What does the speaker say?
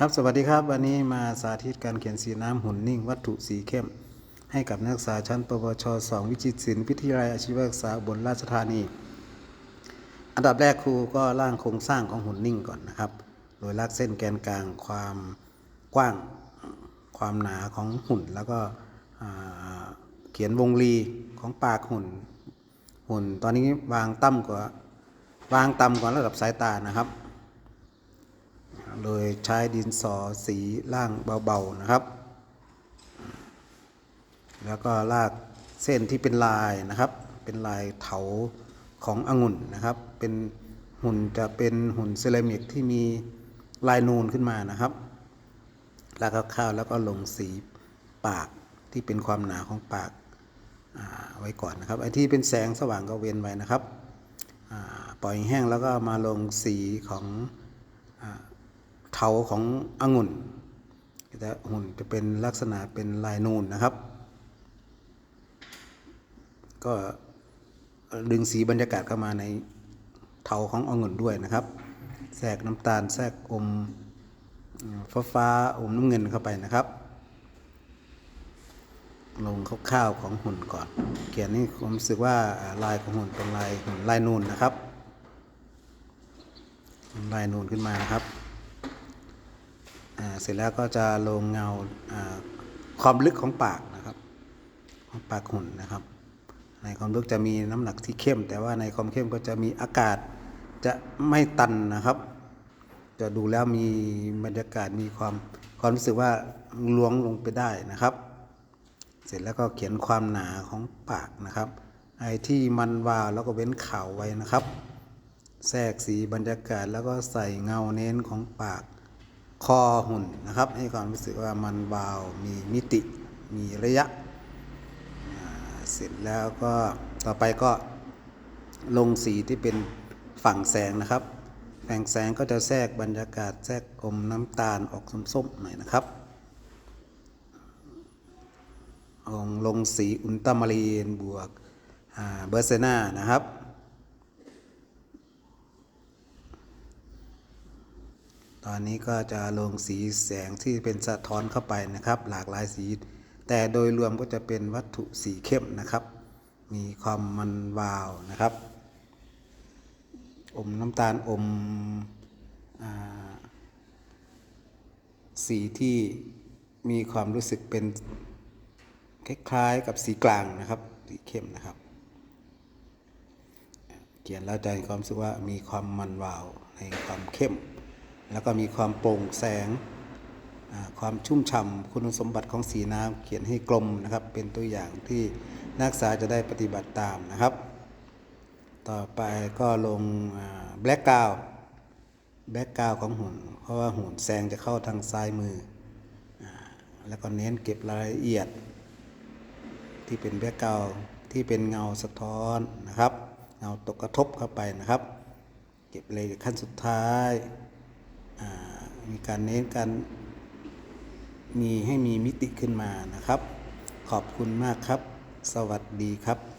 ครับสวัสดีครับ วันนี้มาสาธิตการเขียนสีน้ำหุ่นนิ่ง วัตถุสีเข้ม ให้กับนักศึกษาชั้นปวช 2 วิจิตรศิลป์วิทยาลัยอาชีวศึกษาบนราชธานี อันดับแรกครูก็ร่างโครงสร้างของหุ่นนิ่งก่อนนะครับ โดยลากเส้นแกนกลางความกว้างความหนาของหุ่น แล้วก็เขียนวงรีของปากหุ่น หุ่น ตอนนี้วางต่ำกว่าวางต่ำกว่าระดับสายตานะครับ โดยใช้ดินสอสีล่างเบาๆนะครับ แล้วก็ลากเส้นที่เป็นลายนะครับ เป็นลายเถาขององุ่นนะครับ เป็นหุ่นจะเป็นหุ่นเซรามิกที่มีลายนูนขึ้นมานะครับแล้วก็ข้าวแล้วก็ลงสีปากที่เป็นความหนาของปากาไว้ก่อนนะครับไอ้ที่เป็นแสงสว่างก็เว้นไว้นะครับปล่อยแห้งแล้วก็มาลงสีของ เถาขององุ่นแต่หุ่นจะเป็นลักษณะเป็นลายนูนนะครับ ก็ดึงสีบรรยากาศเข้ามาในเถาขององุ่นด้วยนะครับแทรกน้ำตาลแทรกอมฟ้าฟ้าอมน้ำเงินเข้าไปนะครับ ลงคร่าวๆของหุ่นก่อน เขียนนี่ผมรู้สึกว่าลายของหุ่นเป็นลายหุ่นลายนูนนะครับลายนูนขึ้นมานะครับ เสร็จแล้วก็จะลงเงาความลึกของปากนะครับของปากหุ่นนะครับ ในความลึกจะมีน้ำหนักที่เข้ม แต่ว่าในความเข้มก็จะมีอากาศจะไม่ตันนะครับ จะดูแล้วมีบรรยากาศมีความความรู้สึกว่าล้วงลงไปได้นะครับ เสร็จแล้วก็เขียนความหนาของปากนะครับไอ้ที่มันวาวแล้วก็เว้นข่าวไว้นะครับ แทรกสีบรรยากาศแล้วก็ใส่เงาเน้นของปาก คอหุ่นนะครับ ให้ความรู้สึกว่ามันวามีมิติ มีระยะ เสร็จแล้วก็ต่อไปก็ลงสีที่เป็นฝั่งแสงนะครับฝั่งแสงก็จะแทรกบรรยากาศแทรกอมน้ำตาลออกส้มๆหน่อยนะครับลงลงสีอุลตรามารีนบวกเบอร์เซนานะครับ ตอนนี้ก็จะลงสีแสงที่เป็นสะท้อนเข้าไปนะครับ หลากหลายสี แต่โดยรวมก็จะเป็นวัตถุสีเข้มนะครับ มีความมันวาวนะครับ อมน้ำตาลอมอสีที่มีความรู้สึกเป็นคล้ายๆกับสีกลางนะครับ สีเข้มนะครับ เขียนแล้วใจความรู้สึกว่ามีความมันวาวในความเข้ม แล้วก็มีความโปร่งแสง ความชุ่มฉ่ำคุณสมบัติของสีน้ำเขียนให้กลมนะครับ เป็นตัวอย่างที่นักศึกษาจะได้ปฏิบัติตามนะครับ ต่อไปก็ลงแบล็กกาวแบล็กกาวของหุ่น เพราะว่าหุ่นแสงจะเข้าทางซ้ายมือ แล้วก็เน้นเก็บรายละเอียด ที่เป็นแบล็กกราวด์ที่เป็นเงาสะท้อนนะครับ เงาตกกระทบเข้าไปนะครับ เก็บเลยขั้นสุดท้าย มีการเน้นการมีให้มีมิติขึ้นมานะครับ ขอบคุณมากครับ สวัสดีครับ